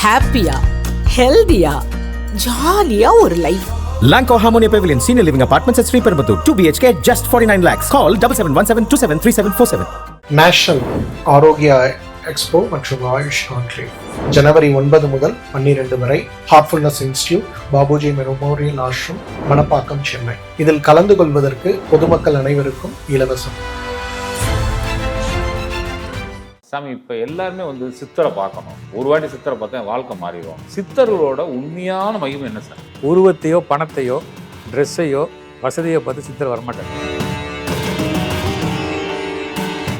ஹாப்பியா ஹெல்தியா ஜாலியா ஒரு life Lanco Harmonia Pavilion Senior Living Apartments at Sri Perambuttur. 2 BHK, just 49 lakhs. Call 7717273747. National Aarogya expo மற்றும் Ayush conclave ஜனவரி ஒன்பது முதல் பன்னிரண்டு வரை Heartfulness Institute Babuji memorial ashram Manapakkam Chennai இதில் கலந்து கொள்வதற்கு பொதுமக்கள் அனைவருக்கும் இலவசம் சாமி இப்போ எல்லாருமே வந்து சித்தரை பார்க்கணும். ஒரு வாட்டி சித்தரை பார்த்தா வாழ்க்கை மாறிடும். சித்தர்களோட உண்மையான மகிமை என்ன சார்? உருவத்தையோ பணத்தையோ ட்ரெஸ்ஸையோ வசதியோ பார்த்து சித்தர் வரமாட்டாங்க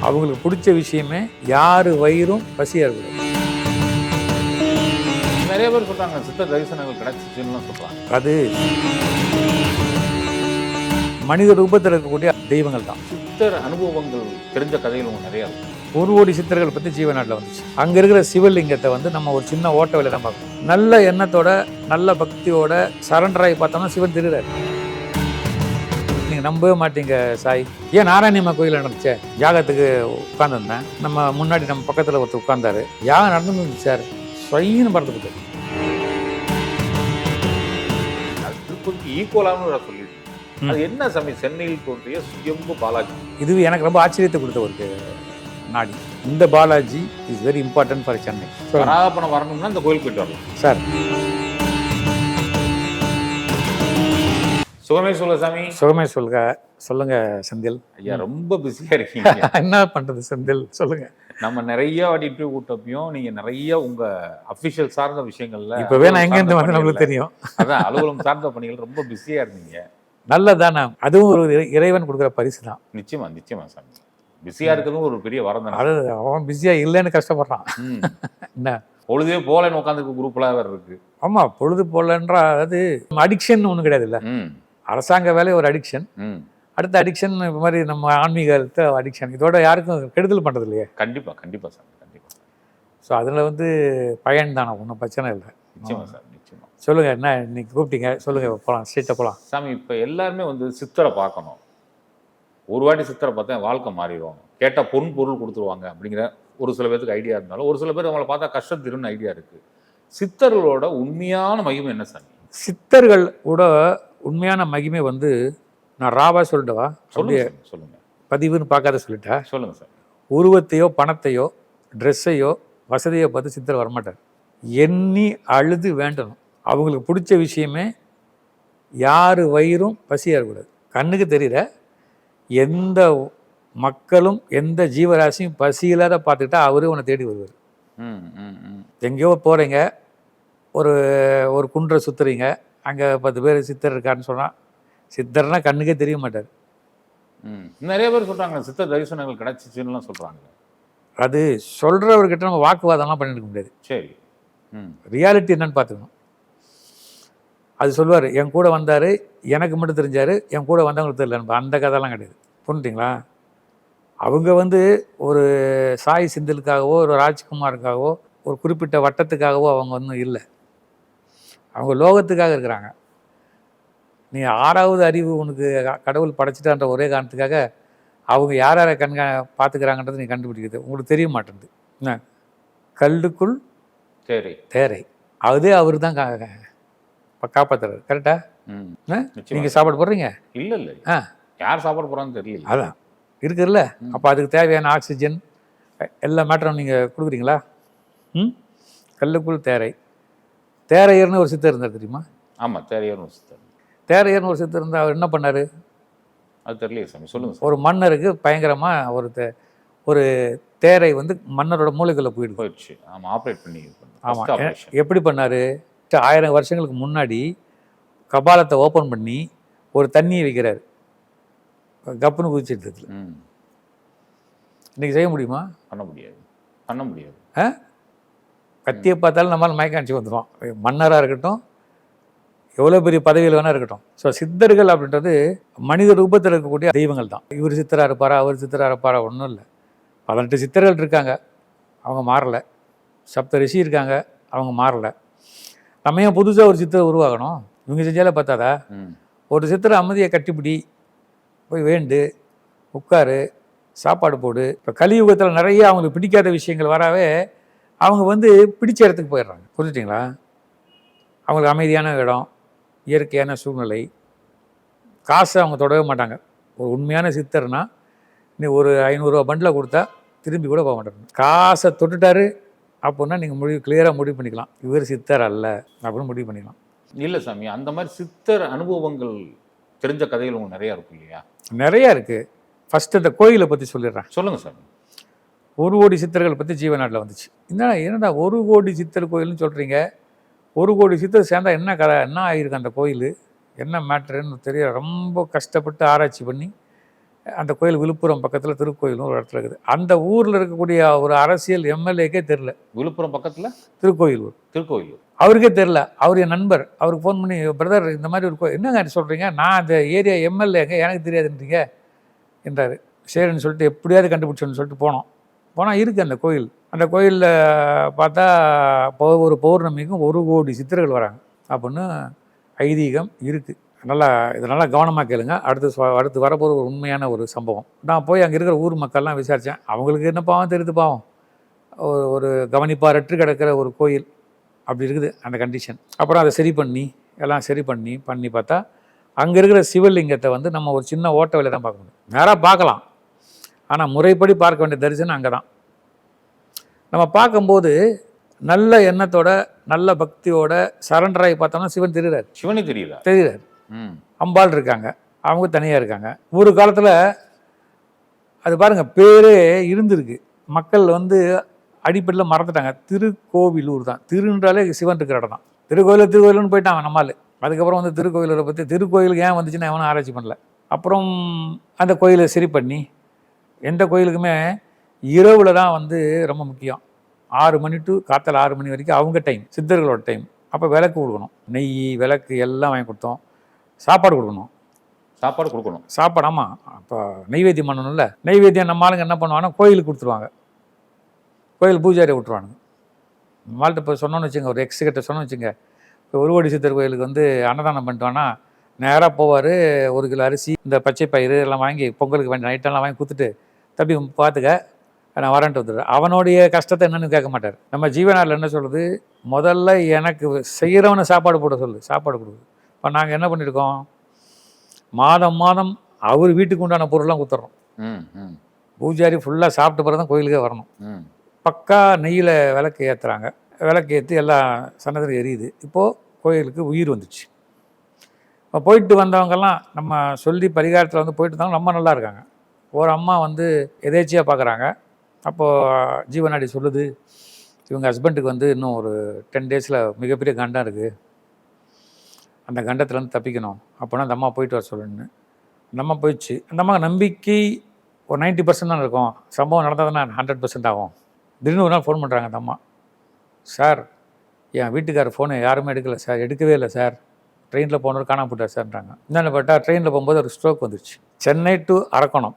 அவங்களுக்கு பிடிச்ச விஷயமே யார் வயிறும் பசியாக இருக்கக்கூடாது. நிறைய பேர் சொல்றாங்க சித்தர் தரிசனங்கள் கிடைச்சிச்சுன்னு சொல்றாங்க. அது மனித ரூபத்தில் இருக்கக்கூடிய தெய்வங்கள் தான். சித்தர் அனுபவங்கள் தெரிஞ்ச கதைகள் உங்களுக்கு நிறைய இருக்கும் ஒரு கோடி சித்தர்கள் பற்றி ஜீவநாட்டில் வந்துச்சு. அங்கே இருக்கிற சிவலிங்கத்தை வந்து நம்ம ஒரு சின்ன ஓட்ட வேலை தான் பார்க்கணும். நல்ல எண்ணத்தோட நல்ல பக்தியோட சரண்டராகி பார்த்தோம்னா சிவன் திருடாரு நீங்கள் நம்பவே மாட்டீங்க சாய். ஏன் நாராயணியம்மா கோயில் நடந்துச்சே? யாகத்துக்கு உட்காந்துருந்தேன் நம்ம முன்னாடி நம்ம பக்கத்தில் ஒருத்தர் உட்கார்ந்தாரு. யாகம் நடந்துருந்துச்சு சார் ஸ்வயின்னு பறந்துக்கிட்டு திருப்பதிக்கு ஈக்குவலான சொல்லிட்டு அது என்ன சாமி சென்னையில் தோன்றிய சுயம்பு பாலாஜி. இது எனக்கு ரொம்ப ஆச்சரியத்தை கொடுத்த ஒரு நாடி. இந்த Balaji is very important for Chennai வராகப்பணம் வரணும்னா இந்த கோயில் போயிட்டு வரலாம். சார் சுகமே சொல்ல சாமி. சுகமே சொல்லுங்க சொல்லுங்க செந்தில். ஐயா ரொம்ப பிஸியா இருக்கீங்க. என்ன பண்றது செந்தில்? சொல்லுங்க. நம்ம நிறைய இன்டர்வியூ கூட்டப்பையும் நீங்க நிறைய உங்க அபிஷியல் சார்ந்த விஷயங்கள்ல இப்பவே நான் எங்க இருந்து சார்ந்த வந்து நம்மளுக்கு தெரியும். அதான் அலுவலகம் சார்ந்த பணிகள் ரொம்ப பிஸியா இருந்தீங்க. நல்லதானே அதுவும் ஒரு இறை- இறைவன் கொடுக்குற பரிசு தான் நிச்சயமா நிச்சயமா சாமி. பிஸியா இருக்கிறதும் ஒரு பெரிய வரம் தானே. அது அவன் பிஸியா இல்லைன்னு கஷ்டப்படுறான். என்ன? பொழுதே போலன்னு உட்காந்துருக்கு குரூப்ல வேற இருக்கு. ஆமா பொழுது போலன்றா அதாவது அடிக்ஷன் ஒன்றும் கிடையாது இல்லை. அரசாங்க வேலை ஒரு அடிக்ஷன் அடுத்த அடிக்ஷன் இப்போ மாதிரி நம்ம ஆன்மீகத்தை அடிக்ஷன் இதோட யாருக்கும் கெடுதல் பண்ணுறது இல்லையே. கண்டிப்பா கண்டிப்பா சார் கண்டிப்பா. ஸோ அதில் வந்து பயன் தானே? ஒன்றும் பிரச்சனை இல்லை. நிச்சயமா சார் நிச்சயமா. சொல்லுங்க என்ன இன்னைக்கு கூப்பிட்டீங்க? சொல்லுங்க போகலாம் ஸ்ட்ரெயிட்டாக போகலாம் சாமி இப்ப எல்லாருமே வந்து சித்தரை பார்க்கணும். ஒரு வாட்டி சித்தரை பார்த்தா என் வாழ்க்கை மாறிடும். கேட்டா பொன் பொருள் கொடுத்துருவாங்க அப்படிங்கிற ஒரு சில பேருக்கு ஐடியா இருந்தாலும் ஒரு சில பேர் அவங்கள பார்த்தா கஷ்டம் திருன்னு ஐடியா இருக்கு. சித்தர்களோட உண்மையான மகிமை என்ன சாமி? சித்தர்கள் கூட உண்மையான மகிமை வந்து நான் ராவா சொல்லிட்டவா சாமி, சொல்லுங்க. பதிவுன்னு பார்க்காத சொல்லிட்டா? சொல்லுங்க சார் உருவத்தையோ பணத்தையோ ட்ரெஸ்ஸையோ வசதியோ பார்த்து சித்தர் வரமாட்டார். எண்ணி அழுது வேண்டணும். அவங்களுக்கு பிடிச்ச விஷயமே யார் வயிறும் பசியாக இருக்கக்கூடாது. கண்ணுக்கு தெரியல எந்த மக்களும் எந்த ஜீவராசியும் பசி இல்லாத பார்த்துக்கிட்டா அவரே உன்னை தேடி வருவார். எங்கேயோ போகிறீங்க ஒரு ஒரு குன்றை சுற்றுறீங்க அங்கே பத்து பேர் சித்தர் இருக்காருன்னு சொன்னால் சித்தர்னா கண்ணுக்கே தெரிய மாட்டார். ம். நிறைய பேர் சொல்றாங்க சித்த தரிசனங்கள் கிடைச்சிச்சுன்னுலாம் சொல்றாங்க. அது சொல்கிறவர்கிட்ட நம்ம வாக்குவாதம்லாம் பண்ணிருக்க முடியாது. சரி. ம். ரியாலிட்டி என்னன்னு பார்த்துக்கணும். அது சொல்லுவார் என் கூட வந்தார் எனக்கு மட்டும் தெரிஞ்சார் என் கூட வந்தவங்களுக்கு தெரியல அந்த கதைலாம் கிடையாது. புரிஞ்சுங்களா அவங்க வந்து ஒரு சாய் செந்திலுக்காகவோ ஒரு ராஜ்குமாருக்காகவோ ஒரு குறிப்பிட்ட வட்டத்துக்காகவோ அவங்க ஒன்றும் இல்லை. அவங்க லோகத்துக்காக இருக்கிறாங்க. நீ ஆறாவது அறிவு உனக்கு கடவுள் படைச்சிட்டான்ற ஒரே காரணத்துக்காக அவங்க யார் யாரை கண்கா பார்த்துக்கிறாங்கன்றது நீ கண்டுபிடிக்கிறது. உங்களுக்கு தெரிய மாட்டேங்குது என்ன? கல்லுக்குள் சரி தேரை. அதே அவர் தான் கா கா- காப்பாத்துறாரு. கரெக்டா? நீங்கள் சாப்பாடு போடுறீங்க? இல்ல இல்ல. ஆ. யார் சாப்பாடு போறான்னு தெரியல. அதான். இருக்குல்ல? ம். அப்போ அதுக்கு தேவையான ஆக்சிஜன் எல்லா மேட்டரும் நீங்கள் கொடுக்குறீங்களா? ம்? கல்லுக்குள் தேரை. தேரையர்னு ஒரு சித்தர் இருந்தார் தெரியுமா? ஆமா தேரையர் சித்தர். தேரையர்னு ஒரு சித்தர் இருந்தால் அவர் என்ன பண்ணார்? அது தெரியலையே சாமி சொல்லுங்க சார் ஒரு மன்னருக்கு பயங்கரமாக ஒரு தே ஒரு தேரை வந்து மன்னரோட மூளைக்குள்ளே போயிடுது. போயிடுச்சு. ஆமா ஆப்ரேட் பண்ணி. ஆமாம். எப்படி பண்ணார்? ஆயிரம் வருஷங்களுக்கு முன்னாடி கபாலத்தை ஓப்பன் பண்ணி ஒரு தண்ணியை வைக்கிறாரு. கப்புன்னு குதிச்சிட்டு ம். இன்னைக்கு செய்ய முடியுமா? பண்ண முடியாது. பண்ண முடியாது. கத்தியை பார்த்தாலும் நம்மளால் மயக்காட்சி வந்துடும் மன்னராக இருக்கட்டும் எவ்வளோ பெரிய பதவியில் வேணா இருக்கட்டும். ஸோ சித்தர்கள் அப்படின்றது மனித ரூபத்தில் இருக்கக்கூடிய தெய்வங்கள் தான். இவர் சித்தராக இருப்பாரா அவர் சித்தராக இருப்பாரா ஒன்றும் இல்லை. பதினெட்டு சித்தர்கள் இருக்காங்க. அவங்க மாறலை. சப்த ரிஷி இருக்காங்க அவங்க மாறலை. நம்ம ஏன் புதுசாக ஒரு சித்தரை உருவாகணும் இவங்க செஞ்சாலே பார்த்தாதா ஒரு சித்திர அமைதியை கட்டிப்பிடி போய் வேண்டு உட்காரு சாப்பாடு போடு. இப்போ கலியுகத்தில் நிறைய அவங்களுக்கு பிடிக்காத விஷயங்கள் வரவே அவங்க வந்து பிடிச்ச இடத்துக்கு போயிடுறாங்க. புரிஞ்சுட்டிங்களா? அவங்களுக்கு அமைதியான இடம் இயற்கையான சூழ்நிலை. காசை அவங்க தொடவே மாட்டாங்க. ஒரு உண்மையான சித்தர்னா நீ ஒரு ஐநூறுரூவா பண்டில் கொடுத்தா திரும்பி கூட போக மாட்டாங்க. காசை தொட்டுட்டாரு அப்படின்னா நீங்கள் முடிவு கிளியராக முடிவு பண்ணிக்கலாம். இவர் சித்தர் அல்ல அப்படின்னு முடிவு பண்ணிக்கலாம். இல்லை சாமி அந்த மாதிரி சித்தர் அனுபவங்கள் தெரிஞ்ச கதைகள் உங்களுக்கு நிறைய இருக்கும் இல்லையா? நிறையா இருக்குது ஃபஸ்ட்டு இந்த கோயிலை பற்றி சொல்லிடுறேன். சொல்லுங்க சாமி ஒரு கோடி சித்தர்கள் பற்றி ஜீவநாட்டில் வந்துச்சு. என்னடா என்னடா ஒரு கோடி சித்தர் கோயில்னு சொல்கிறீங்க ஒரு கோடி சித்தர் சேர்ந்தா என்ன கதை? என்ன ஆகிருக்கு அந்த கோயில்? என்ன மேட்ருன்னு தெரிய ரொம்ப கஷ்டப்பட்டு ஆராய்ச்சி பண்ணி அந்த கோயில் விழுப்புரம் பக்கத்தில் திருக்கோயிலும் ஒரு இடத்துல இருக்குது. அந்த ஊரில் இருக்கக்கூடிய ஒரு அரசியல் எம்எல்ஏக்கே தெரில விழுப்புரம் பக்கத்துல? திருக்கோயிலூர். திருக்கோயிலூர். அவருக்கே தெரில அவர் என் நண்பர். அவருக்கு ஃபோன் பண்ணி பிரதர் இந்த மாதிரி ஒரு என்னங்க சொல்கிறீங்க நான் அந்த ஏரியா எம்எல்ஏங்க எனக்கு தெரியாதுன்றீங்க? என்றார். சரின்னு சொல்லிட்டு எப்படியாவது கண்டுபிடிச்சோன்னு சொல்லிட்டு போனோம். போனால் இருக்குது அந்த கோயில். அந்த கோயிலில் பார்த்தா ஒரு பௌர்ணமிக்கும் ஒரு கோடி சித்தர்கள் வராங்க. அப்படின்னு ஐதீகம் இருக்குது நல்லா இதை நல்லா கவனமாக கேளுங்க. அடுத்து அடுத்து வரப்போகிற ஒரு உண்மையான ஒரு சம்பவம். நான் போய் அங்கே இருக்கிற ஊர் மக்கள்லாம் விசாரித்தேன் அவங்களுக்கு என்ன பாவம்? தெரியுது பாவம். ஒரு ஒரு கவனிப்பாரற்று கிடக்கிற ஒரு கோயில். அப்படி இருக்குது அந்த கண்டிஷன் அப்புறம் அதை சரி பண்ணி எல்லாம் சரி பண்ணி பண்ணி பார்த்தா அங்கே இருக்கிற சிவலிங்கத்தை வந்து நம்ம ஒரு சின்ன ஓட்ட வேலை தான் பார்க்க முடியும் நேராக பார்க்கலாம். ஆனால் முறைப்படி பார்க்க வேண்டிய தரிசனம் அங்கே தான் நம்ம பார்க்கும்போது நல்ல எண்ணத்தோட நல்ல பக்தியோட சரண்டராகி பார்த்தோம்னா சிவன் தெரிகிறார். சிவனே தெரியல. தெரிகிறார். ம். அம்பாள் இருக்காங்க. அவங்க தனியாக இருக்காங்க. ஒரு காலத்தில் அது பாருங்க பேரே இருந்திருக்கு. மக்கள் வந்து அடிப்படையில் மறந்துட்டாங்க. திருக்கோவிலூர் தான். திருன்றாலே சிவன் இருக்கிற இடம் தான். திருக்கோயில் திருக்கோயிலுன்னு போயிட்டாங்க நம்மால் அதுக்கப்புறம் வந்து திருக்கோயிலூரை பற்றி திருக்கோயிலுக்கு ஏன் வந்துச்சுன்னு எவனும் ஆராய்ச்சி பண்ணல. அப்புறம் அந்த கோயிலை சரி பண்ணி எந்த கோயிலுக்குமே இரவில் தான் வந்து ரொம்ப முக்கியம். ஆறு மணி டு காத்தல ஆறு மணி வரைக்கும் அவங்க டைம் சித்தர்களோட டைம் அப்போ விளக்கு கொடுக்கணும். நெய் விளக்கு எல்லாம் வாங்கி கொடுத்தோம். சாப்பாடு கொடுக்கணும். சாப்பாடு கொடுக்கணும். சாப்பாடு ஆமாம் அப்போ நெய்வேத்தியம் பண்ணணும்ல. நெய்வேத்தியம் நம்ம ஆளுங்க என்ன பண்ணுவாங்கன்னா கோயிலுக்கு கொடுத்துருவாங்க. கோயில் பூஜாரியை விட்டுருவானுங்க. நம்மள்ட்ட இப்போ சொன்னோன்னு வச்சுங்க ஒரு எக்ஸ் கிட்ட சொன்னோன்னு வச்சுங்க இப்போ ஒருவடி சித்தர் கோயிலுக்கு வந்து அன்னதானம் பண்ணிட்டோன்னா நேராக போவார் ஒரு கிலோ அரிசி இந்த பச்சை பயிறு எல்லாம் வாங்கி பொங்கலுக்கு வேண்டிய நைட்டெல்லாம் வாங்கி கொடுத்துட்டு தம்பி பார்த்துக்க நான் வரேன்ட்டு வந்துடுறேன். அவனுடைய கஷ்டத்தை என்னன்னு கேட்க மாட்டார். நம்ம ஜீவனாரில் என்ன சொல்லுது? முதல்ல எனக்கு செய்கிறவனை சாப்பாடு போட சொல்லு சாப்பாடு கொடுக்குது இப்போ நாங்கள் என்ன பண்ணியிருக்கோம் மாதம் மாதம் அவர் வீட்டுக்கு உண்டான பொருள்லாம் கொடுத்துட்றோம் பூஜாரி ஃபுல்லாக சாப்பிட்ட பிறகு தான் கோயிலுக்கே வரணும். ம். பக்கா நெய்யில் விளக்கு ஏற்றுறாங்க விளக்கு ஏற்றி எல்லாம் சன்னதில் எரியுது. இப்போது கோயிலுக்கு உயிர் வந்துச்சு. இப்போ போயிட்டு வந்தவங்கெல்லாம் நம்ம சொல்லி பரிகாரத்தில் வந்து போயிட்டு இருந்தாலும் ரொம்ப நல்லா இருக்காங்க. ஒரு அம்மா வந்து எதேச்சியாக பார்க்குறாங்க அப்போது ஜீவனாடி சொல்லுது இவங்க ஹஸ்பண்டுக்கு வந்து இன்னும் ஒரு டென் டேஸில் மிகப்பெரிய கண்டம் இருக்குது அந்த கண்டத்துலேருந்து தப்பிக்கணும். அப்போனா அந்த அம்மா போயிட்டு வர சொல்லணுன்னு அந்த அம்மா போயிடுச்சு. அந்த அம்மா நம்பிக்கை ஒரு 90% பர்சன்ட் தான் இருக்கும். சம்பவம் நடந்ததுன்னா ஹண்ட்ரட் பர்சன்ட் ஆகும். திடீர்னு ஒரு நாள் ஃபோன் பண்ணுறாங்க அந்த அம்மா. சார் என் வீட்டுக்காரர் ஃபோனை யாருமே எடுக்கலை சார் எடுக்கவே இல்லை சார் ட்ரெயினில் போனவர் காணாம போட்டார் சார்ன்றாங்க என்னென்னு பார்த்தா ட்ரெயினில் போகும்போது ஒரு ஸ்ட்ரோக் வந்துருச்சு. சென்னை டு அரக்கோணம்.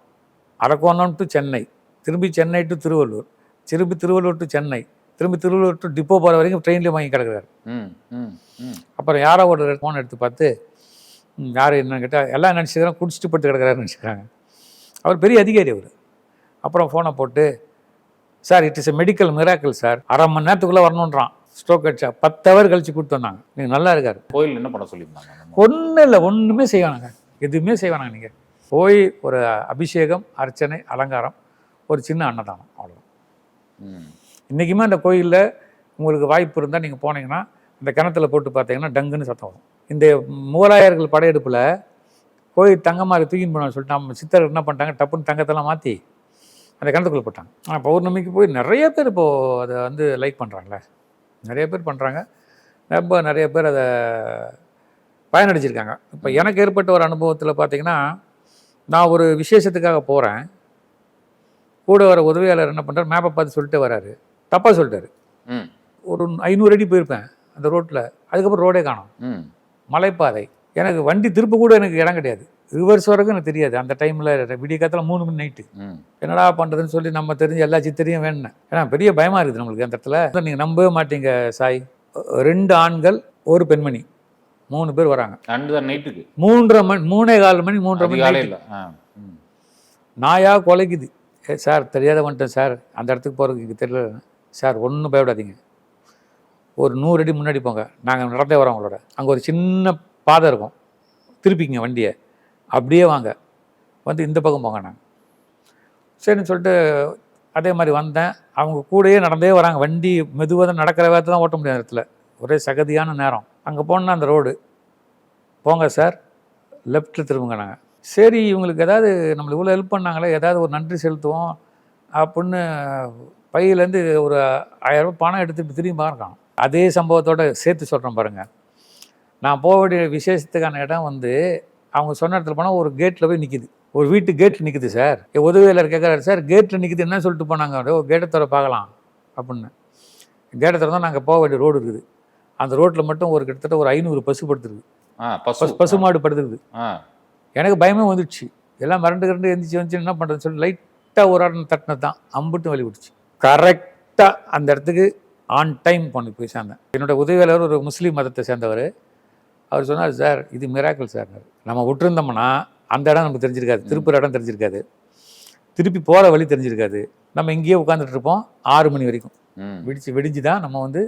அரக்கோணம் டு சென்னை. திரும்பி சென்னை டு திருவள்ளூர். திரும்பி திருவள்ளூர் டு சென்னை. திரும்பி திருவள்ளூர் டு டிப்போ போகிற வரைக்கும் ட்ரெயின்லேயே வாங்கி கிடக்குறாரு. ம் ம் ம். அப்புறம் யாரோ ஒரு ஃபோன் எடுத்து பார்த்து யார் என்னன்னு கேட்டால் எல்லாம் நினச்சிக்கிறோம் குடிச்சிட்டு பட்டு கிடக்கிறாருன்னு நினச்சிக்கிறாங்க. அவர் பெரிய அதிகாரி அவர். அப்புறம் ஃபோனை போட்டு sir it is a medical miracle sir அரை மணி நேரத்துக்குள்ளே வரணுன்றான் ஸ்ட்ரோக் அடிச்சா பத்து ஹவர் கழிச்சு கூப்பிட்டு வந்தாங்க. நீங்கள் நல்லா இருக்காரு. கோயில் என்ன பண்ண சொல்லியிருந்தாங்க? ஒன்றும் இல்லை ஒன்றுமே செய்வானாங்க. எதுவுமே செய்வானாங்க நீங்கள் போய் ஒரு அபிஷேகம் அர்ச்சனை அலங்காரம் ஒரு சின்ன அன்னதானம் அவ்வளோதான் ம். இன்றைக்குமே அந்த கோயிலில் உங்களுக்கு வாய்ப்பு இருந்தால் நீங்கள் போனீங்கன்னா அந்த கிணத்துல போட்டு பார்த்தீங்கன்னா டங்குன்னு சத்தம் வரும். இந்த முகலாயர்கள் படையெடுப்பில் கோயில் தங்க மாதிரி தூக்கின்னு போனான்னு சொல்லிட்டு நம்ம சித்தர்கள் என்ன பண்ணிட்டாங்க? டப்புன்னு தங்கத்தெல்லாம் மாற்றி அந்த கிணத்துக்குள்ளே போட்டாங்க. ஆனால் பௌர்ணமிக்கு போய் நிறைய பேர் இப்போது அதை வந்து லைக் பண்ணுறாங்களே நிறைய பேர் பண்ணுறாங்க ரொம்ப நிறைய பேர் அதை பயனடைஞ்சிருக்காங்க. இப்போ எனக்கு ஏற்பட்ட ஒரு அனுபவத்தில் பார்த்தீங்கன்னா நான் ஒரு விசேஷத்துக்காக போகிறேன் கூட வர உதவியாளர் என்ன பண்ணுறாரு மேப்பை பார்த்து சொல்லிட்டு வராரு. தப்பாக சொல்லிட்டாரு. ம். ஒரு ஐநூறு அடி போயிருப்பேன் அந்த ரோட்டில் அதுக்கப்புறம் ரோடே காணோம். ம். மலைப்பாதை. எனக்கு வண்டி திருப்ப கூட எனக்கு இடம் கிடையாது. ரிவர்ஸ் வரைக்கும் எனக்கு தெரியாது. அந்த டைமில் விடிய காலத்தில் மூணு மணி நைட்டு என்னடா பண்ணுறதுன்னு சொல்லி நம்ம தெரிஞ்ச எல்லா சித்தரையும் வேணும் ஏன்னா பெரிய பயமாக இருக்குது நம்மளுக்கு அந்த இடத்துல. நீங்கள் நம்பவே மாட்டீங்க சாய். ரெண்டு ஆண்கள் ஒரு பெண்மணி. மூணு பேர் வராங்க. நைட்டுக்கு மூன்றரை மணி மூணே கால் மணி மூன்றரை மணி அதிகாலை night. இல்லை ஆ ம். நாயா குலைக்குது. ஏ சார் தெரியாத வந்துட்டேன் சார் அந்த இடத்துக்கு போகிறதுக்கு தெரியல. சார் ஒன்றும் பயப்படாதீங்க. ஒரு நூறு அடி முன்னாடி போங்க. நாங்கள் நடந்தே வரோம் உங்களோட. அங்கே ஒரு சின்ன பாதை இருக்கும். திருப்பிங்க வண்டியை. அப்படியே வாங்க. வந்து இந்த பக்கம் போங்க நாங்கள் சரின்னு சொல்லிட்டு அதே மாதிரி வந்தேன். அவங்க கூடயே நடந்தே வராங்க. வண்டி மெதுவாக தான் நடக்கிற வேகத்தை தான் ஓட்ட முடியாத இடத்துல. ஒரே சகதியான நேரம். அங்கே போனால் அந்த ரோடு. போங்க சார். லெஃப்ட்டில் திரும்புங்க நாங்கள் சரி இவங்களுக்கு ஏதாவது நம்மளுக்கு இவ்வளோ ஹெல்ப் பண்ணாங்களே ஏதாவது ஒரு நன்றி செலுத்துவோம் அப்படின்னு பையிலேருந்து ஒரு ஆயிரம் ரூபாய் பணம் எடுத்து திரும்பி பார்க்கலாம் அதே சம்பவத்தோட சேர்த்து சொல்கிறேன் பாருங்கள் நான் போக வேண்டிய விசேஷத்துக்கான இடம் வந்து அவங்க சொன்ன இடத்துல போனால் ஒரு கேட்டில் போய் நிற்கிது ஒரு வீட்டு கேட்டில் நிற்குது சார் உதவியாளர் கேட்குறாரு சார் கேட்டில் நிற்குது என்ன சொல்லிட்டு போனாங்க? ஒரு கேட்டை தர பார்க்கலாம் அப்படின்னு. கேட்டை திறந்தா நாங்கள் போக வேண்டிய ரோடு இருக்குது. அந்த ரோட்டில் மட்டும் ஒரு கிட்டத்தட்ட ஒரு ஐநூறு பசு படுத்துருக்கு ஆ பசு. பசு பசுமாடு படுத்துருக்குது ஆ. எனக்கு பயமே வந்துடுச்சு. எல்லாம் மறண்டு கரண்டு எந்திரிச்சு வந்துச்சு என்ன பண்ணுறதுன்னு சொல்லி லைட்டாக ஒரு ஆடம் தட்டினது தான். அம்புட்டும் வலி விட்டுச்சு. கரெக்டாக அந்த இடத்துக்கு ஆன் டைம் பண்ணி போய் சேர்ந்தேன். என்னோட உதவியாளர் ஒரு முஸ்லீம் மதத்தை சேர்ந்தவர். அவர் சொன்னார் சார் இது மிராக்கிள் சார். நம்ம விட்டுருந்தோம்னா அந்த இடம் நமக்கு தெரிஞ்சிருக்காது. திருப்பூர் இடம் தெரிஞ்சிருக்காது. திருப்பி போகிற வழி தெரிஞ்சிருக்காது. நம்ம இங்கேயே உட்காந்துட்டு இருப்போம் ஆறு மணி வரைக்கும். விடிச்சு விடிஞ்சு தான் நம்ம வந்து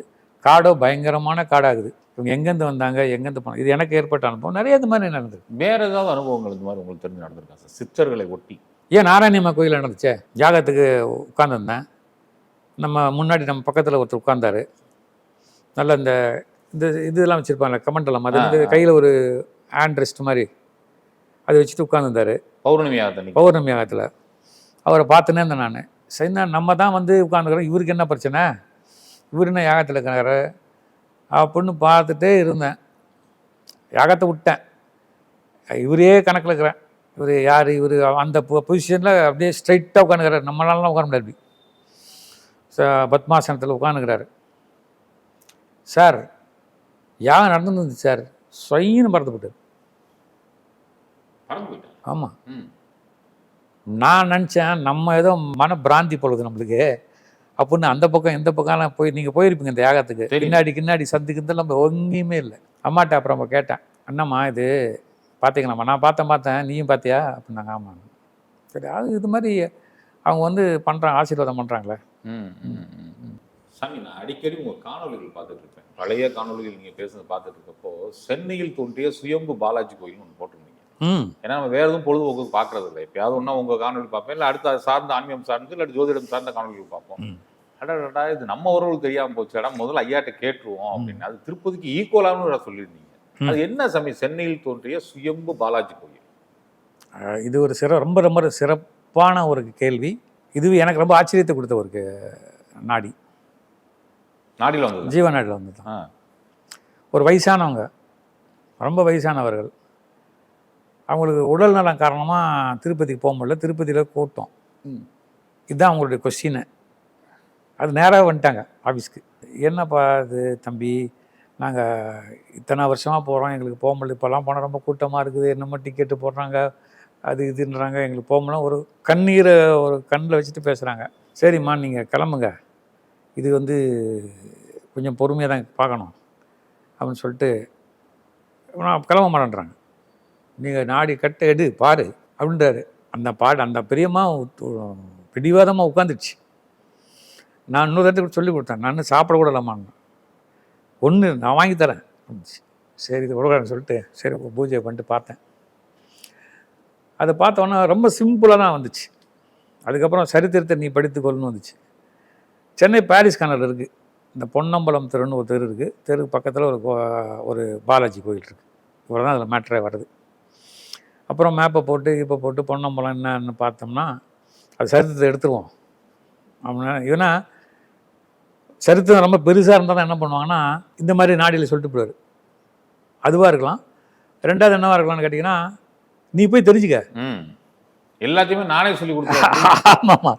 காடோ பயங்கரமான காடாகுது. இவங்க எங்கேருந்து வந்தாங்க எங்கேருந்து போனாங்க இது எனக்கு ஏற்பட்ட அனுபவம். நிறைய இது மாதிரி நடந்தது வேற ஏதாவது அனுபவங்கள் இந்த மாதிரி உங்களுக்கு தெரிஞ்சு நடந்திருக்கா சார்? சித்தர்களை ஒட்டி. ஏன் நாராயணியம்மா கோயில் நடந்துச்சே? ஜாகத்துக்கு உட்காந்துருந்தேன் நம்ம முன்னாடி நம்ம பக்கத்தில் ஒருத்தர் உட்கார்ந்தாரு. நல்ல இந்த இந்த இதெல்லாம் வச்சுருப்பாங்கல்ல கமெண்டெல்லாம் அது வந்து. கையில் ஒரு ஹேண்ட் ரெஸ்ட் மாதிரி அதை வச்சுட்டு உட்காந்துருந்தாரு பௌர்ணமி ஆகத்தன்னைக்கு பௌர்ணமி யாகத்தில் அவரை பார்த்துனே இருந்தேன் நான். சரி நான் நம்ம தான் வந்து உட்காந்துக்கிறோம் இவருக்கு என்ன பிரச்சனை? இவர் என்ன யாகத்தில் இருக்கிறாரு அப்படின்னு பார்த்துட்டே இருந்தேன். யாகத்தை விட்டேன். இவரே கணக்கில் இருக்கிறேன் இவர் யார்? இவர் அந்த பொசிஷனில் அப்படியே ஸ்ட்ரைட்டாக உட்காந்துக்கிறாரு நம்மளாலாம் உட்கார முடியாது பத்மாசனத்தில் உட்காந்துக்கிறாரு சார் யாகம் நடந்துருந்துச்சு சார்? சொயின்னு போட்டார் பறந்து போயிட்டாங்க ஆமாம் ம். நான் நினச்சேன் நம்ம ஏதோ மன பிராந்தி போடுது நம்மளுக்கு. அப்படின்னு அந்த பக்கம் இந்த பக்கம்லாம் போய் நீங்கள் போயிருப்பீங்க இந்த யாகத்துக்கு. பின்னாடி கின்னாடி சந்து கிந்தெல்லாம் எங்கேயுமே இல்லை. அம்மாட்ட அப்புறம் நம்ம கேட்டேன். அண்ணம்மா இது பார்த்தீங்களாம்மா நான் பார்த்தேன் பார்த்தேன். நீயும் பார்த்தியா அப்படின்னாங்க. ஆமாம் சரி அது இது மாதிரி அவங்க வந்து பண்ணுறாங்க ஆசீர்வாதம் பண்ணுறாங்களே. சாமி நான் அடிக்கடி உங்க காணொளிகள் பார்த்துட்டு பழைய காணொளிகள் நீங்க பேசுனது பார்த்துட்டு இருக்கப்போ சென்னையில் தோன்றிய சுயம்பு பாலாஜி கோயில் ஒன்று போட்டிருந்தீங்க. ஏன்னா நம்ம வேற எதுவும் பொழுதுபோக்கு பார்க்கறது இல்லை எப்பயாவது ஒன்றா உங்க காணொலி பார்ப்பேன். இல்லை அடுத்த அது சார்ந்த ஆன்மீகம் சார்ந்து இல்லை ஜோதிடம் சார்ந்த காணொலிகள் பார்ப்போம். அடடா இது நம்ம உறவுகளுக்கு தெரியாம போச்சு. இடம் முதல்ல ஐயாட்ட கேட்டுருவோம் அப்படின்னு. அது திருப்பதிக்கு ஈக்குவலானு சொல்லியிருந்தீங்க. அது என்ன சாமி சென்னையில் தோன்றிய சுயம்பு பாலாஜி கோயில். இது ஒரு சிற ரொம்ப ரொம்ப சிறப்பான ஒரு கேள்வி. இது எனக்கு ரொம்ப ஆச்சரியத்தை கொடுத்த ஒரு நாடி. நாடியில் வந்தது? ஜீவநாடில் வந்து ஆ. ஒரு வயசானவங்க ரொம்ப வயசானவர்கள் அவங்களுக்கு உடல் நலம் காரணமாக திருப்பதிக்கு போக முடியல. திருப்பதியில் கூட்டம். இதுதான் அவங்களுடைய கொஸ்டினு அது நேராக வந்துட்டாங்க ஆஃபீஸ்க்கு என்னப்பா இது தம்பி? நாங்கள் இத்தனை வருஷமாக போகிறோம் எங்களுக்கு போக முடியல. இப்போல்லாம் போனால் ரொம்ப கூட்டமாக இருக்குது. என்னமோ டிக்கெட்டு போடுறாங்க. அது இதுன்றாங்க. எங்களுக்கு போக முடியல. ஒரு கண்ணீரை ஒரு கண்ணில் வச்சுட்டு பேசுகிறாங்க சரிம்மா நீங்கள் கிளம்புங்க. இது வந்து கொஞ்சம் பொறுமையாக தான் பார்க்கணும் அப்படின்னு சொல்லிட்டு நான் கிளம்ப மாட்டேன்றாங்க. நீங்கள் நாடி கட்ட எடு பாரு அப்படின்றாரு. அந்த பாடு அந்த பிரியமாக பிடிவாதமாக உட்காந்துச்சு நான் இன்னொரு இடத்துக்கு சொல்லி கொடுத்தேன். நான் சாப்பிட கூட இல்லாமான்னு ஒன்று நான் வாங்கி தரேன். சரி இது உலகம் சொல்லிட்டு சரி பூஜை பண்ணிட்டு பார்த்தேன். அதை பார்த்தோன்னே ரொம்ப சிம்பிளாக தான் வந்துச்சு. அதுக்கப்புறம் சரித்திரத்தை நீ படித்துக்கொள்ளணும் வந்துச்சு. சென்னை பாரிஸ் கனல் இருக்குது இந்த பொன்னம்பலம் தெருன்னு ஒரு தெரு இருக்குது தெருக்கு பக்கத்தில் ஒரு கோ- ஒரு பாலாஜி கோயில் இருக்குது இவ்வளோ தான் அதில் மேட்ரே வருது. அப்புறம் மேப்பை போட்டு இப்போ போட்டு பொன்னம்பலம் என்னன்னு பார்த்தோம்னா அது சரித்திரத்தை எடுத்துருவோம். அப்படின்னா ஏன்னா சரித்திரம் ரொம்ப பெருசாக இருந்தால் தான் என்ன பண்ணுவாங்கன்னா இந்த மாதிரி நாடியில் சொல்லிட்டு போயிடுவார். அதுவாக இருக்கலாம். ரெண்டாவது என்னவாக இருக்கலாம்னு கேட்டிங்கன்னா நீ போய் தெரிஞ்சுக்க. ம். எல்லாத்தையுமே நானே சொல்லி கொடுத்தேன் ஆமாம்மா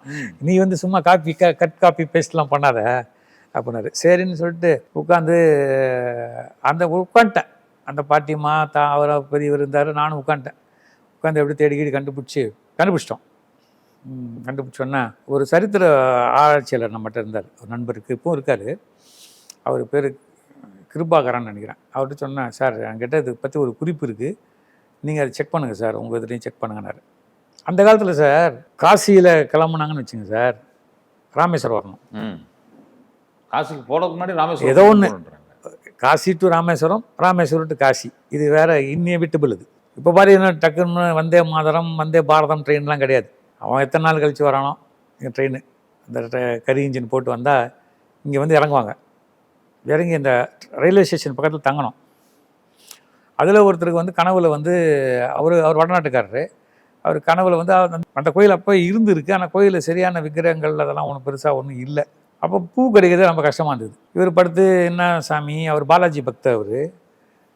நீ வந்து சும்மா காப்பி க கட் காப்பி பேஸ்ட்லாம் பண்ணாத அப்படின்னாரு. சரின்னு சொல்லிட்டு உட்காந்து அந்த உட்காந்துட்டேன் அந்த பாட்டியம்மா தா அவரை பெரியவர் இருந்தார் நானும் உட்காந்துட்டேன் உட்காந்து எப்படி தேடி கண்டுபிடிச்சி கண்டுபிடிச்சிட்டோம். ம், கண்டுபிடிச்சோன்னா ஒரு சரித்திர ஆராய்ச்சியாளர் நம்மகிட்ட இருந்தார். ஒரு நண்பருக்கு இப்போவும் இருக்கார். அவர் பேர் கிருபாகரன் நினைக்கிறேன். அவர்கிட்ட சொன்னேன் சார் என்கிட்ட இது பற்றி ஒரு குறிப்பு இருக்குது நீங்கள் அதை செக் பண்ணுங்கள் சார். உங்கள் இதுலேயும் செக் பண்ணுங்கன்னாரு. அந்த காலத்தில் சார் காசியில் கிளம்புனாங்கன்னு வச்சுங்க சார் ராமேஸ்வரம் வரணும். ம். காசிக்கு போறதுக்கு முன்னாடி ராமேஸ்வரம் ஏதோ. போகணுன்றாங்க. Kashi to Rameswaram Rameswaram to Kashi. இது வேற இன்எவிட்டபிள் இது. இப்போ பார்த்தீங்கன்னா டக்குன்னு வந்தே மாதரம் வந்தே பாரதம் ட்ரெயின்லாம் கிடையாது. அவன் எத்தனை நாள் கழிச்சு வரானோ இங்கே ட்ரெயின் ட்ர- கரி இன்ஜின் போட்டு வந்தால் இங்கே வந்து இறங்குவாங்க. இறங்கி இந்த ரயில்வே ஸ்டேஷன் பக்கத்தில் தங்கணும். அதில் ஒருத்தருக்கு வந்து கனவுல வந்து அவர் அவர் வடநாட்டுக்காரரு. அவர் கனவுல வந்து அந்த- கோயில் அப்போ இருந்திருக்கு. ஆனால் கோயிலில் சரியான விக்கிரகங்கள் அதெல்லாம் ஒன்றும் பெருசாக ஒன்றும் இல்லை. அப்போ பூ கிடைக்கிறது ரொம்ப கஷ்டமாக இருந்தது. இவர் படுத்து என்ன சாமி? அவர் பாலாஜி பக்தர் அவர்.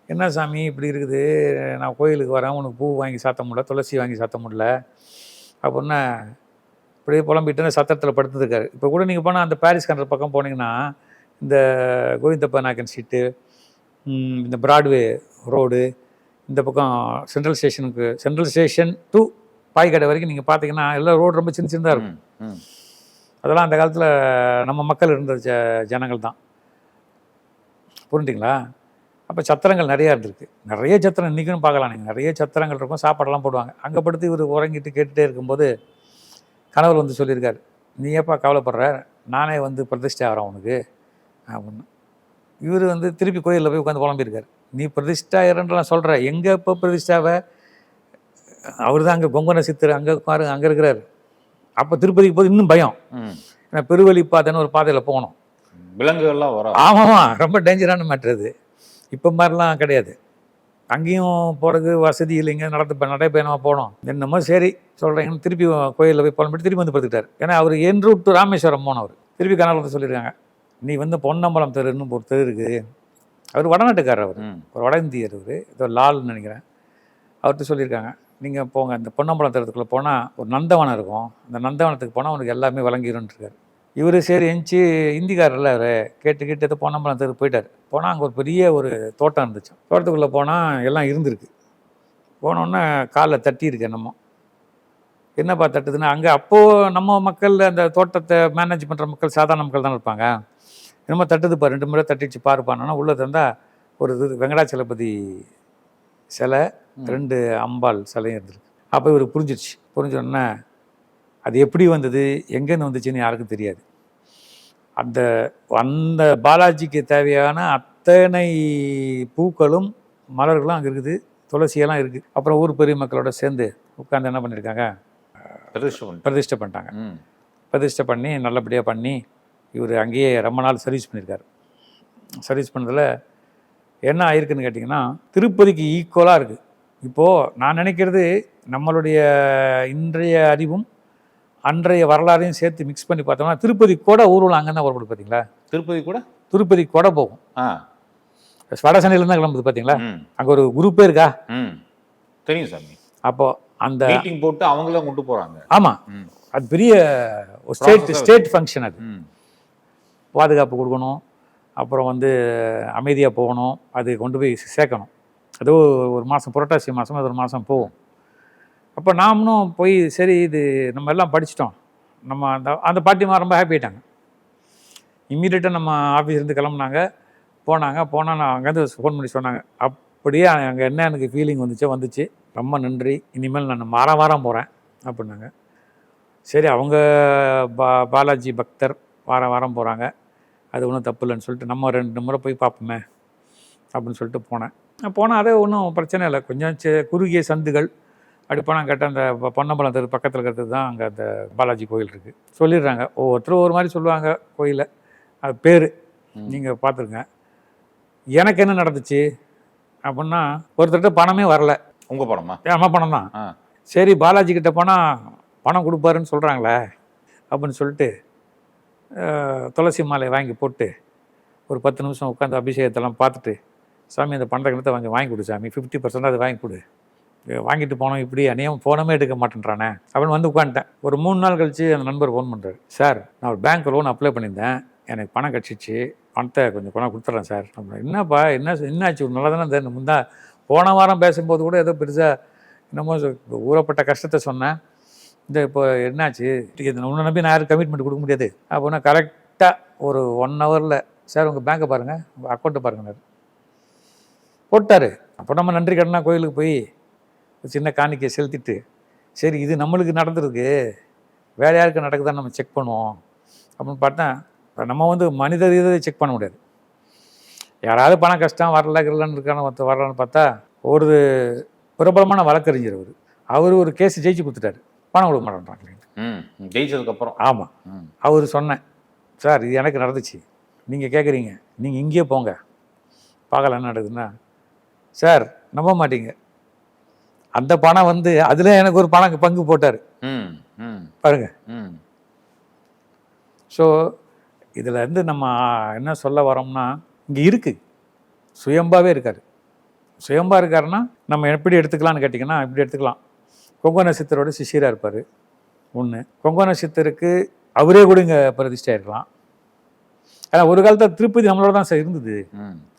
என்ன சாமி இப்படி இருக்குது? நான் கோயிலுக்கு வரேன். உனக்கு பூ வாங்கி சாத்த முடியல. துளசி வாங்கி சாத்த முடியல. அப்படின்னா இப்படியே புலம்பிட்டு சத்திரத்தில் படுத்துருக்காரு. இப்போ கூட நீங்கள் போனால் அந்த பாரிஸ் கண்டர் பக்கம் போனீங்கன்னா இந்த கோவிந்தப்ப நாயக்கன் ஸ்ட்ரீட்டு இந்த பிராட்வே ரோடு இந்த பக்கம் சென்ட்ரல் ஸ்டேஷனுக்கு சென்ட்ரல் ஸ்டேஷன் டு பாய்கடை வரைக்கும் நீங்கள் பார்த்தீங்கன்னா எல்லாம் ரோடு ரொம்ப சின்ன சின்னதாக இருக்கும். அதெல்லாம் அந்த காலத்தில் நம்ம மக்கள் இருந்த ஜ ஜனங்கள் தான். புரிஞ்சுங்களா அப்போ சத்திரங்கள் நிறையா இருந்திருக்கு. நிறைய சத்திரம் இன்றைக்கும் பார்க்கலாம். நீங்கள் நிறைய சத்திரங்கள் இருக்கும் சாப்பாடெல்லாம் போடுவாங்க. அங்கே படுத்து இவர் உறங்கிட்டு கேட்டுகிட்டே இருக்கும்போது கணவர் வந்து சொல்லியிருக்காரு நீ ஏப்பா கவலைப்படுற? நானே வந்து பிரதிஷ்டை ஆகிறேன் உனக்கு. அப்படின்னு. இவர் வந்து திருப்பி கோயிலில் போய் உட்காந்து புலம்பியிருக்காரு. நீ பிரதிஷ்டாயிரன்றலாம் சொல்கிற எங்கே இப்போ பிரதிஷ்டாவை? அவர் தான் அங்கே கொங்கன சித்தர் அங்கே பாருங்க அங்கே இருக்கிறாரு. அப்போ திருப்பதிக்கு போது இன்னும் பயம். ஏன்னா பெருவழி பாதைன்னு ஒரு பாதையில் போகணும். விலங்குகள்லாம் வர ஆமாம்மா ரொம்ப டேஞ்சரான மேட்ரு அது. இப்போ மாதிரிலாம் கிடையாது. அங்கேயும் போகிறதுக்கு வசதி இல்லைங்க நடந்து நடைப்பயணமாக போனோம் என்னமோ சரி சொல்கிறேன் திருப்பி கோயிலில் போய் புலம்பிட்டு திருப்பி வந்து படுத்துக்கிட்டார். ஏன்னா அவர் என் ரூட் டு ராமேஸ்வரம் போனவர். திருப்பி கனவுல வந்து சொல்லியிருக்காங்க. நீ வந்து பொன்னம்பலம் தெருன்னு ஒரு தெரு இருக்குது அவர் வடநாட்டுக்காரர் அவர். ஒரு வட இந்தியர் அவர். ஏதோ லால்னு நினைக்கிறேன். அவர்கிட்ட சொல்லியிருக்காங்க. நீங்கள் போங்க இந்த பொன்னம்பலம் தரத்துக்குள்ளே போனால் ஒரு நந்தவனம் இருக்கும். அந்த நந்தவனத்துக்கு போனால் உனக்கு எல்லாமே வழங்கிருன்ட்ருக்காரு இவர் சரி எஞ்சி இந்திக்காரர்ல அவர் கேட்டு கேட்டு ஏதோ பொன்னம்பலம் தெருக்கு போயிட்டார். போனால் அங்கே ஒரு பெரிய ஒரு தோட்டம் இருந்துச்சு. தோட்டத்துக்குள்ளே போனால் எல்லாம் இருந்திருக்கு. போனோன்னே காலில் தட்டியிருக்கு என்னமோ. என்னப்பா தட்டுதுன்னா அங்கே அப்போது நம்ம மக்கள் அந்த தோட்டத்தை மேனேஜ் பண்ணுற மக்கள் சாதாரண மக்கள் தான் இருப்பாங்க. என்னமோ தட்டுதுப்பா ரெண்டு முறை தட்டிச்சு பாருப்பானா உள்ளே தந்தால் ஒரு இது வெங்கடாச்சலபதி சிலை ரெண்டு அம்பாள் சிலையும் இருந்திருக்கு. அப்போ இவர் புரிஞ்சிருச்சு. புரிஞ்சோடனே அது எப்படி வந்தது? எங்கேருந்து வந்துச்சுன்னு யாருக்கும் தெரியாது. அந்த அந்த பாலாஜிக்கு தேவையான அத்தனை பூக்களும் மலர்களும் அங்கே இருக்குது. துளசியெல்லாம் இருக்குது அப்புறம் ஊர் பெரிய மக்களோட சேர்ந்து உட்காந்து என்ன பண்ணியிருக்காங்க? பிரதிஷ்டை பண்ணிட்டு. பிரதிஷ்டை பண்ணிட்டாங்க. பிரதிஷ்டை பண்ணி நல்லபடியாக பண்ணி இவர் அங்கேயே ரொம்ப நாள் சர்வீஸ் பண்ணியிருக்காரு. சர்வீஸ் பண்ணதில் என்ன ஆயிருக்குன்னு கேட்டிங்கன்னா திருப்பதிக்கு ஈக்குவலாக இருக்குது இப்போது நான் நினைக்கிறது நம்மளுடைய இன்றைய அறிவும் அன்றைய வரலாறையும் சேர்த்து மிக்ஸ் பண்ணி பார்த்தோம்னா திருப்பதி கூட ஊர்வலம் அங்கே தான் வரப்படுது பார்த்தீங்களா? திருப்பதி கூட? திருப்பதி கூட போகும். ஆ. வடசனையில தான் கிளம்புது பார்த்தீங்களா. அங்கே ஒரு குரூப்பே இருக்கா. தெரியும் சாமி. அப்போது அந்த மீட்டிங் போட்டு அவங்களே கொண்டு போறாங்க. ஆமாம். அது பெரிய ஸ்டேட் ஸ்டேட் ஃபங்க்ஷன் அது. பாதுகாப்பு கொடுக்கணும். அப்புறம் வந்து அமைதியாக போகணும் அது கொண்டு போய் சேர்க்கணும். அது ஒரு மாதம் புரட்டாசி மாதம் அது ஒரு மாதம் போகும். அப்போ நாமளும் போய் சரி இது நம்ம எல்லாம் படிச்சிட்டோம். நம்ம அந்த அந்த பாட்டிமா ரொம்ப ஹாப்பி ஆயிட்டாங்க. இம்மீடியட்டாக நம்ம ஆஃபீஸ்லேருந்து கிளம்புனாங்க. போனாங்க. போனால் நான் அங்கேருந்து ஃபோன் பண்ணி சொன்னாங்க. அப்படியே அங்கே என்ன எனக்கு ஃபீலிங் வந்துச்சோ வந்துச்சு. ரொம்ப நன்றி. இனிமேல் நான் வாரம் வாரம் போகிறேன் அப்படின்னாங்க. சரி அவங்க பா பாலாஜி பக்தர் வாரம் வாரம் போகிறாங்க அது ஒன்றும் தப்பு இல்லைன்னு சொல்லிட்டு நம்ம ரெண்டு முறை போய் பார்ப்போமே அப்படின்னு சொல்லிட்டு போனேன். போனால் அதே ஒன்றும் பிரச்சனை இல்லை. கொஞ்சம் சி- குறுகிய சந்துகள். அப்படி போனால் கேட்டால் அந்த பொன்னம்பலம் தெரு பக்கத்தில் இருக்கிறது தான் அங்கே அந்த பாலாஜி கோயில் இருக்குது சொல்லிடுறாங்க. ஒவ்வொருத்தரும் ஒரு மாதிரி சொல்லுவாங்க கோயிலை அது பேர். நீங்கள் பார்த்துருங்க. எனக்கு என்ன நடந்துச்சு? அப்படின்னா ஒருத்தர்கிட்ட பணமே வரல. உங்க படமா ஏமா பணம் தான். சரி பாலாஜி கிட்ட போனால் பணம் கொடுப்பாருன்னு சொல்கிறாங்களே அப்படின்னு சொல்லிட்டு துளசி மாலை வாங்கி போட்டு ஒரு பத்து நிமிஷம் உட்காந்து அபிஷேகத்தெல்லாம் பார்த்துட்டு சாமி அந்த பண்டகணத்தை கிணத்தை வாங்கி வாங்கி கொடு சாமி. ஃபிஃப்டி பர்சன்ட் அது வாங்கி கொடு. வாங்கிட்டு போனோம் இப்படி அநியம் ஃபோனமே எடுக்க மாட்டேன்றானே. அப்படின்னு வந்து உட்காந்துட்டேன் ஒரு மூணு நாள் கழித்து அந்த நண்பர் ஃபோன் பண்ணுறாரு சார் நான் ஒரு பேங்க் லோன் அப்ளை பண்ணியிருந்தேன். எனக்கு பணம் கிடச்சிச்சு. பணத்தை கொஞ்சம் பணம் கொடுத்துட்றேன் சார். நம்ம என்னப்பா என்ன என்னாச்சு ஒரு நல்லா தானே இந்த முந்தா போன வாரம் பேசும்போது கூட ஏதோ பெருசாக என்னமோ ஊறப்பட்ட கஷ்டத்தை சொன்னேன். இந்த இப்போ என்னாச்சு? இது உன்னை நம்பி நான் யாரும் கமிட்மெண்ட் கொடுக்க முடியாது. அப்போனா கரெக்டாக ஒரு ஒன் ஹவரில் சார் உங்கள் பேங்க்கை பாருங்கள் உங்கள் அக்கௌண்ட்டை பாருங்கன்னாரு போட்டார். அப்போ நம்ம நன்றி கடனா கோயிலுக்கு போய் ஒரு சின்ன காணிக்கையை செலுத்திட்டு சரி இது நம்மளுக்கு நடந்திருக்கு. வேற யாருக்கு நடக்குதான்னு நம்ம செக் பண்ணுவோம். அப்படின்னு பார்த்தா நம்ம வந்து மனித இதை செக் பண்ண முடியாது. யாராவது பணம் கஷ்டம் வரல கிரலன்னு இருக்கான ஒருத்தர் வரலான்னு பார்த்தா ஒரு பிரபலமான வழக்கறிஞர் அவர். அவர் ஒரு கேஸ் ஜெயிச்சு கொடுத்துட்டாரு. பணம் கொடுக்க மாட்டேன்றாங்க ம் ஜெயிச்சதுக்கப்புறம் ஆமாம் ம். அவர் சொன்னேன் சார் இது எனக்கு நடந்துச்சு. நீங்கள் கேட்குறீங்க நீங்கள் இங்கேயே போங்க. பார்க்கலாம் என்ன நடக்குதுன்னா சார் நம்ப மாட்டீங்க. அந்த பணம் வந்து அதில் எனக்கு ஒரு பணம் பங்கு போட்டார். ம் ம். பாருங்க. ம். ஸோ இதில் இருந்து நம்ம என்ன சொல்ல வரோம்னா இங்கே இருக்கு. சுயம்பாவே இருக்கார். சுயம்பா இருக்காருன்னா நம்ம எப்படி எடுத்துக்கலாம்னு கேட்டிங்கன்னா இப்படி எடுத்துக்கலாம். கொங்கோன சித்தரோட சிஷியராக இருப்பார். ஒன்று கொங்கோன சித்தருக்கு அவரே கூட இங்கே பிரதிஷ்டை இருக்கலாம் ஏன்னா ஒரு காலத்தில் திருப்பதி நம்மளோட தான் சார் இருந்தது.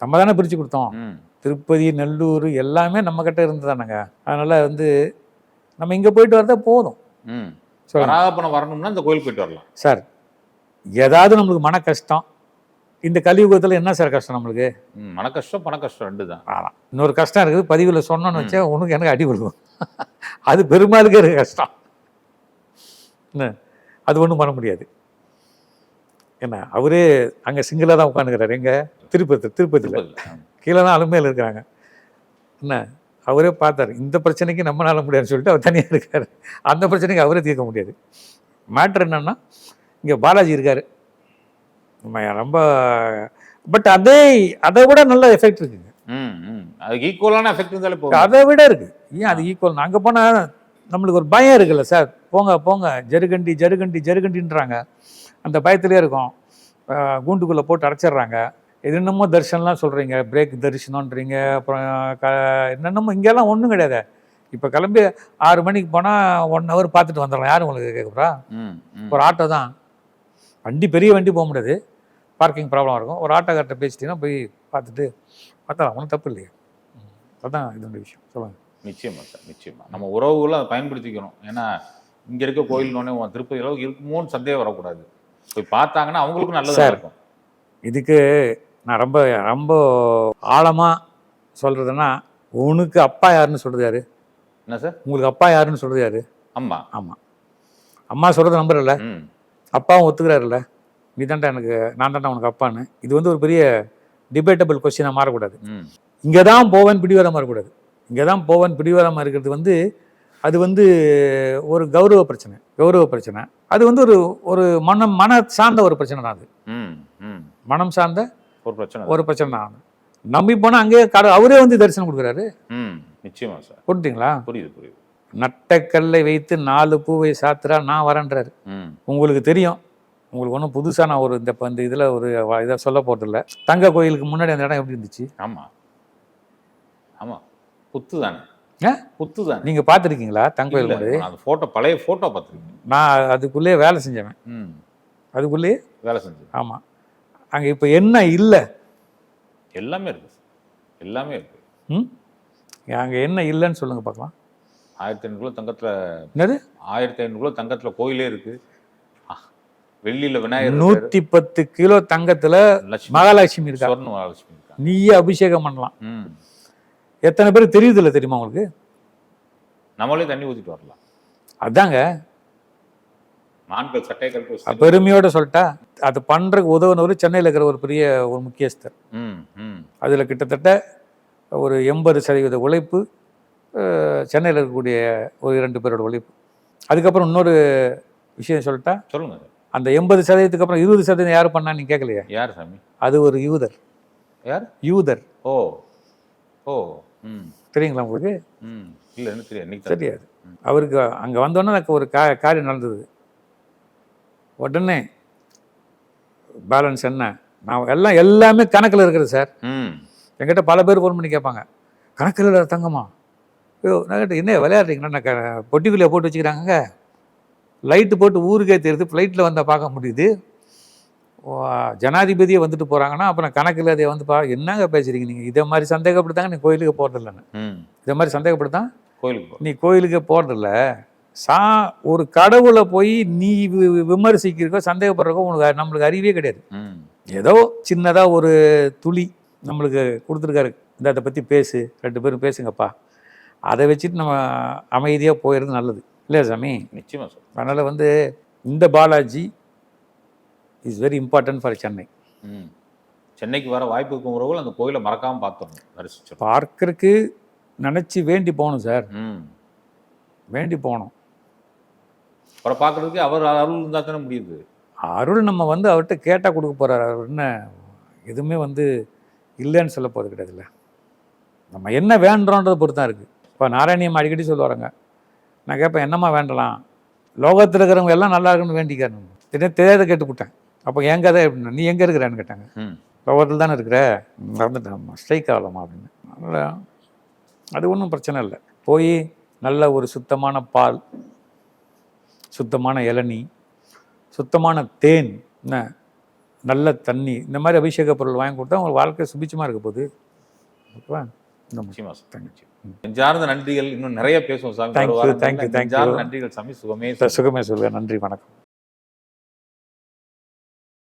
நம்ம தானே பிரித்து கொடுத்தோம். திருப்பதி நெல்லூர் எல்லாமே நம்ம கிட்ட இருந்ததானங்க அதனால் வந்து நம்ம இங்கே போயிட்டு வரதே போதும். ம். சொல்லுங்க. வராதப்பணம் வரணும்னா இந்த கோயில் போயிட்டு வரலாம். சார் ஏதாவது நம்மளுக்கு மன கஷ்டம். இந்த கலியுகத்தில் என்ன சார் கஷ்டம் நம்மளுக்கு? மன கஷ்டம் பண கஷ்டம் ரெண்டு தான். ஆமாம் இன்னொரு கஷ்டம் இருக்குது. பதிவில் சொன்னோன்னு வச்சா உனக்கு எனக்கு அடி விழுகும். அது பெருமாளுக்கு கஷ்டம். என்ன? அது ஒன்றும் பண்ண முடியாது. என்ன அவரே அங்கே சிங்கிளாக தான் உட்காந்துக்கிறாரு எங்கே? திருப்பதி திருப்பதியில். கீழே தான் அலுமையில் இருக்கிறாங்க. என்ன? அவரே பார்த்தாரு. இந்த பிரச்சனைக்கு நம்மளால முடியாதுன்னு சொல்லிட்டு அவர் தனியாக இருக்காரு. அந்த பிரச்சனைக்கு அவரே தீர்க்க முடியாது. மேட்ரு என்னன்னா இங்கே பாலாஜி இருக்காரு. ரொம்ப பட் அதே அதை விட நல்ல எஃபெக்ட் இருக்குங்க. அதுக்கு ஈக்குவலான எஃபெக்ட் இருந்தாலே போதும். அதை விட இருக்கு. ஏன் அது ஈக்குவல் அங்கே போனால் நம்மளுக்கு ஒரு பயம் இருக்குல்ல சார். போங்க போங்க. ஜருகண்டி ஜருகண்டி ஜருகண்டின்றாங்க. அந்த பயத்திலே இருக்கும். கூண்டுக்குள்ளே போட்டு அடைச்சிடுறாங்க. இது என்னமோ தரிசனம்லாம் சொல்கிறீங்க பிரேக் தரிசனம்ன்றீங்க. அப்புறம் க என்னென்னமோ இங்கெல்லாம் ஒன்றும் கிடையாது. இப்போ கிளம்பி ஆறு மணிக்கு போனால் ஒன் ஹவர் பார்த்துட்டு வந்துடலாம் யாரும் உங்களுக்கு கேட்குறா ஒரு ஆட்டோ தான். வண்டி பெரிய வண்டி போக முடியாது. பார்க்கிங் ப்ராப்ளம் இருக்கும். ஒரு ஆட்டோக்கார்ட்ட பேசிட்டீங்கன்னா போய் பார்த்துட்டு பார்த்தா ஒன்றும் தப்பு இல்லையா. அதான் இதனுடைய விஷயம். சொல்லுங்கள் நிச்சயமா சார் நிச்சயமா. நம்ம உறவுகளை பயன்படுத்திக்கணும். ஏன்னா இங்க இருக்க கோயில்னோடனே உன் திருப்பதி அளவுக்கு இருக்குமோன்னு சந்தேகம் வரக்கூடாது. போய் பார்த்தாங்கன்னா அவங்களுக்கும் நல்லதா. இருக்கும். இதுக்கு நான் ரொம்ப ரொம்ப ஆழமாக சொல்கிறதுன்னா உனக்கு அப்பா யாருன்னு சொல்கிறது யாரு? என்ன சார்? உங்களுக்கு அப்பா யாருன்னு சொல்கிறது யாரு? ஆமா. ஆமாம் அம்மா சொல்கிறத நம்புறல அப்பாவும் ஒத்துக்கிறாருல்ல. நீ தான்டா எனக்கு நான் தான்டா உனக்கு அப்பான்னு. இது வந்து ஒரு பெரிய டிபேட்டபிள் கொஸ்டினாக மாறக்கூடாது. இங்கே தான் போவேன் பிடிவாதமாக இருக்கக்கூடாது. இங்கே தான் போவேன் பிடிவாதமாக இருக்கிறது வந்து அது வந்து ஒரு கௌரவ பிரச்சனை கௌரவ பிரச்சனை. அது வந்து ஒரு ஒரு மனம் மன சார்ந்த ஒரு பிரச்சனை தான் அது. மனம் சார்ந்த ஒரு பிரச்சனை ஒரு பிரச்சனை தான் நம்பி போனால் அங்கேயே கட அவரே வந்து தரிசனம் கொடுக்குறாரு. நிச்சயமா சார். புரிஞ்சுங்களா புரியுது புரியுது. நட்டக்கல்லை வைத்து நாலு பூவை சாத்துறா நான் வரேன்றாரு. உங்களுக்கு தெரியும். உங்களுக்கு ஒன்றும் புதுசாக நான் ஒரு இந்த இந்த இதில் ஒரு இதை சொல்ல போகிறதில்ல தங்க கோயிலுக்கு முன்னாடி அந்த இடம் எப்படி இருந்துச்சு? ஆமா. ஆமா. புத்து தானே? புத்து தானே. நீங்கள் பார்த்துருக்கீங்களா? தங்க கோயில் இல்ல, முன்னாடி நான் அந்த போட்டோ பழைய போட்டோ பார்த்துருக்கேன். நான் அதுக்குள்ளேயே வேலை செஞ்சவன். ம். அதுக்குள்ளேயே? வேலை செஞ்சது ஆமாம் அங்கே இப்போ என்ன இல்லை? எல்லாமே இருக்கு எல்லாமே இருக்கு. ம்? அங்கே என்ன இல்லைன்னு சொல்லுங்கள் பார்க்கலாம். ஆயிரத்தி ஐநூறுக்குள்ள தங்கத்துல என்னது? ஆயிரத்தி ஐநூறுக்குள்ள தங்கத்துல கோயிலே இருக்கு. ஆ, வெள்ளியில விநாயகர். நூற்றி பத்து கிலோ தங்கத்தில் லட்சுமி. மகாலட்சுமி இருக்கா? மகாலட்சுமி நீயே அபிஷேகம் பண்ணலாம். ம். எத்தனை பேர் தெரியுதில்ல தெரியுமா உங்களுக்கு? நம்மளே தண்ணி ஊத்திட்டு வரலாம். அதாங்க. ஆண்கள் பெருமையோட சொல்லிட்டா அது பண்ணுறதுக்கு உதவுனவர் சென்னையில் இருக்கிற ஒரு பெரிய ஒரு முக்கியஸ்தர். ம் ம். அதில் கிட்டத்தட்ட ஒரு எண்பது சதவீத உழைப்பு சென்னையில் இருக்கக்கூடிய ஒரு இரண்டு பேரோட உழைப்பு. அதுக்கப்புறம் இன்னொரு விஷயம் சொல்லிட்டா சொல்லுங்க அந்த எண்பது சதவீதத்துக்கு அப்புறம் இருபது சதவீதம் யார் பண்ணா நீங்க கேட்கலையா யார் சாமி? அது ஒரு யூதர். யார்? யூதர். ஓ ஓ. தெரியுங்களா உங்களுக்கு? ம். இல்ல தெரியாது. தெரியாது. அவருக்கு அங்கே வந்தோன்னே எனக்கு ஒரு கா காரியம் நடந்தது. உடனே பேலன்ஸ் என்ன? நான் எல்லாம் எல்லாமே கணக்கில் இருக்குது சார். ம். என்கிட்ட பல பேர் ஃபோன் பண்ணி கேட்பாங்க. கணக்கில் இல்லை தங்கம்மா. ஐயோ நான் கேட்டேன் என்ன விளையாடுறீங்கன்னா பொட்டிக்குள்ளே போட்டு வச்சுக்கிறாங்க லைட்டு போட்டு ஊருக்கே தெரியுது. ஃப்ளைட்டில் வந்தால் பார்க்க முடியுது. ஜனாதிபதியே வந்துட்டு போகிறாங்கன்னா அப்புறம் கணக்கில் அதை வந்து பா என்னங்க பேசுறீங்க நீங்கள் இதே மாதிரி சந்தேகப்படுத்தாங்க நீ கோயிலுக்கு போகிறதில்லன்னு இதே மாதிரி சந்தேகப்படுத்தான் கோயிலுக்கு நீ கோயிலுக்கு போகிறதில்ல சா ஒரு கடவுளை போய் நீ விமர்சிக்கிறக்கோ சந்தேகப்படுறக்கோ உனக்கு நம்மளுக்கு அறிவே கிடையாது. ஏதோ சின்னதாக ஒரு துளி நம்மளுக்கு கொடுத்துருக்காரு. இந்த அதை பற்றி பேசு ரெண்டு பேரும் பேசுங்கப்பா. அதை வச்சுட்டு நம்ம அமைதியாக போயிடுறது நல்லது. இல்லையா சாமி? நிச்சயமா சார். அதனால் வந்து இந்த Balaji is very important for Chennai hmm. சென்னைக்கு வர வாய்ப்பு இருக்கிறவர்கள் அந்த கோயிலை மறக்காமல் பார்த்துடணும் தரிசிச்சிடணும் பார்க்கறதுக்கு நினச்சி வேண்டி போகணும் சார். ம். வேண்டி போகணும். அவரை பார்க்கறதுக்கு அவர் அருள் இருந்தால் தானே முடியுது? அருள் நம்ம வந்து அவர்கிட்ட கேட்டால் கொடுக்க போகிறார் அவர் என்ன எதுவுமே வந்து இல்லைன்னு சொல்ல போகிறது கிடையாதுல்ல. நம்ம என்ன வேண்டுறோன்றதை பொறுத்து தான் இருக்குது இப்போ நாராயணியம் அடிக்கடி சொல்லுவாருங்க நான் கேட்பேன் என்னம்மா வேண்டலாம்? லோகத்தில் இருக்கிறவங்க எல்லாம் நல்லா இருக்குன்னு வேண்டிக்காரு திடீர்னு தெரியாத கேட்டுவிட்டேன் அப்போ என் கதை எப்படின்னா நீ எங்கே இருக்கிறேன்னு கேட்டாங்க. லோகத்தில் தானே இருக்கிற? மறந்துட்டேன். ஸ்ட்ரைக் ஆகலாமா அப்படின்னு. அது ஒன்றும் பிரச்சனை இல்லை. போய் நல்ல ஒரு சுத்தமான பால் சுத்தமான இளநீ சுத்தமான தேன் என்ன நல்ல தண்ணி இந்த மாதிரி அபிஷேக பொருள் வாங்கி கொடுத்தா அவங்க வாழ்க்கை சுபிச்சமாக இருக்க போகுது. ஓகேவா? இந்த சார். தேங்க்யூ நெஞ்சார்ந்த நன்றிகள். இன்னும் நிறைய பேசுவோம் சாமி thank you. நெஞ்சார்ந்த நன்றிகள். சாமி சுகமே. சுகமே சொல்லுவேன் நன்றி. வணக்கம்.